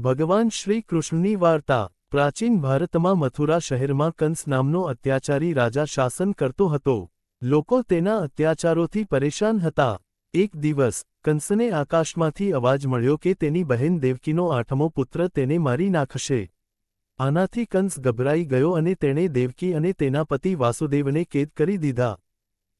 ભગવાન શ્રી કૃષ્ણની વાર્તા. પ્રાચીન ભારતમાં મથુરા શહેરમાં કંસ નામનો અત્યાચારી રાજા શાસન કરતો હતો. લોકો તેના અત્યાચારોથી પરેશાન હતા. એક દિવસ, કંસને આકાશમાંથી અવાજ મળ્યો કે તેની બહેન દેવકીનો આઠમો પુત્ર તેને મારી નાખશે. આનાથી કંસ ગભરાઈ ગયો અને તેણે દેવકી અને તેના પતિ વાસુદેવને કેદ કરી દીધા.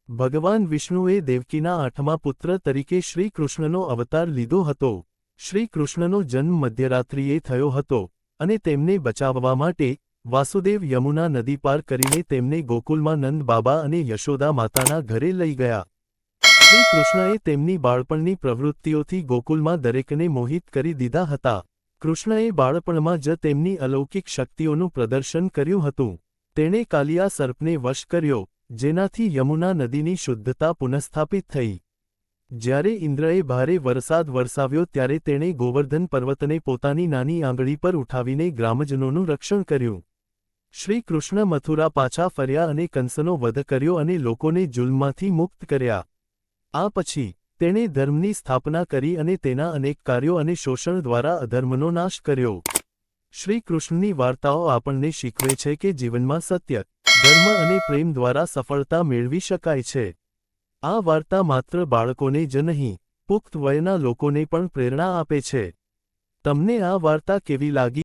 ભગવાન વિષ્ણુએ દેવકીના આઠમા પુત્ર તરીકે શ્રી કૃષ્ણનો અવતાર લીધો હતો. શ્રી કૃષ્ણનો જન્મ મધ્યરાત્રિએ થયો હતો અને તેમને બચાવવા માટે વાસુદેવ યમુના નદી પાર કરીને તેમને ગોકુલમાં નંદ બાબા અને યશોદા માતાના ઘરે લઈ ગયા. શ્રી કૃષ્ણએ તેમની બાળપણની પ્રવૃત્તિઓથી ગોકુલમાં દરેકને મોહિત કરી દીધા હતા. કૃષ્ણએ બાળપણમાં જ તેમની અલૌકિક શક્તિઓનું પ્રદર્શન કર્યું હતું. તેણે કાલિયા સર્પને વશ કર્યો, જેનાથી યમુના નદીની શુદ્ધતા પુનઃસ્થાપિત થઈ. જ્યારે ઇન્દ્રએ ભારે વરસાદ વરસાવ્યો ત્યારે તેણે ગોવર્ધન પર્વતને પોતાની નાની આંગળી પર ઉઠાવીને ગ્રામજનોનું રક્ષણ કર્યું. શ્રી કૃષ્ણ મથુરા પાછા ફર્યા અને કંસનો વધ કર્યો અને લોકોને જુલ્મમાંથી મુક્ત કર્યા. આ પછી, તેણે ધર્મની સ્થાપના કરી અને તેના અનેક કાર્યો અને શોષણ દ્વારા અધર્મનો નાશ કર્યો. શ્રી કૃષ્ણની વાર્તાઓ આપણને શીખવે છે કે જીવનમાં સત્ય, ધર્મ અને પ્રેમ દ્વારા સફળતા મેળવી શકાય છે. આ વાર્તા માત્ર બાળકોને જ નહીં, પુખ્ત વયના લોકોને પણ પ્રેરણા આપે છે. તમને આ વાર્તા કેવી લાગી?